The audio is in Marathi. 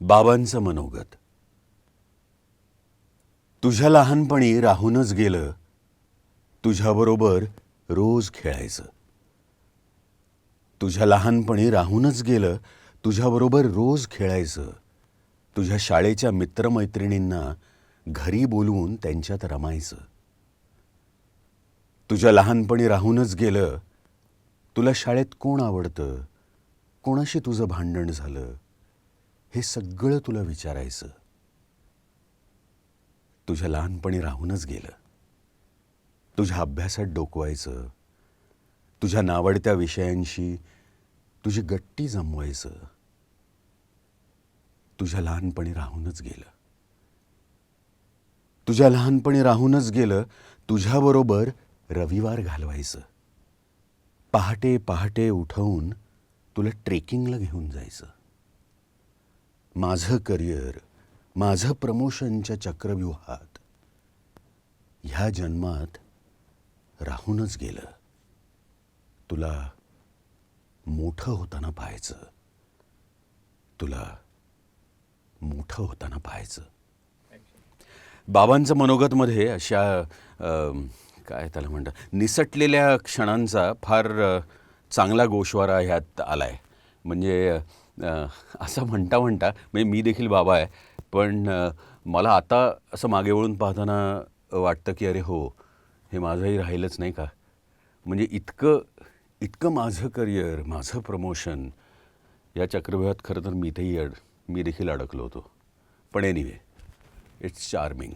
बाबांचं मनोगत. तुझ्या लहानपणी राहूनच गेलं तुझ्याबरोबर रोज खेळायचं. तुझ्या लहानपणी राहूनच गेलं तुझ्याबरोबर रोज खेळायचं. तुझ्या शाळेच्या मित्रमैत्रिणींना घरी बोलवून त्यांच्यात रमायचं. तुझ्या लहानपणी राहूनच गेलं तुला शाळेत कोण आवडतं? कोणाशी तुझं भांडण झालं? हे सगळं तुला विचारायचं. तुझ्या लहानपणी राहूनच गेलं. तुझ्या अभ्यासात डोकवायचं. तुझ्या नावडत्या विषयांशी तुझी गट्टी जमवायचं. तुझ्या लहानपणी राहूनच गेलं. तुझ्या लहानपणी राहूनच गेलं तुझ्याबरोबर रविवार घालवायचं. पहाटे पहाटे उठवून तुला ट्रेकिंगला घेऊन जायचं. माझं करिअर माझं प्रमोशनच्या चक्रव्यूहात ह्या जन्मात राहूनच गेलं. तुला मोठं होताना पाहायचं. तुला मोठं होताना पाहायचं. बाबांचं मनोगतमध्ये अशा काय त्याला म्हणतात निसटलेल्या क्षणांचा फार चांगला गोशवारा ह्यात आला आहे म्हणजे असं म्हणता म्हणता म्हणजे मी देखील बाबा आहे पण मला आता असं मागे वळून पाहताना वाटतं की अरे हो हे माझंही राहिलंच नाही का? म्हणजे इतकं इतकं माझं करिअर माझं प्रमोशन या चक्रव्यूहात खरं तर मी इथेही अड मी देखील अडकलो होतो. पण एनिवे इट्स चार्मिंग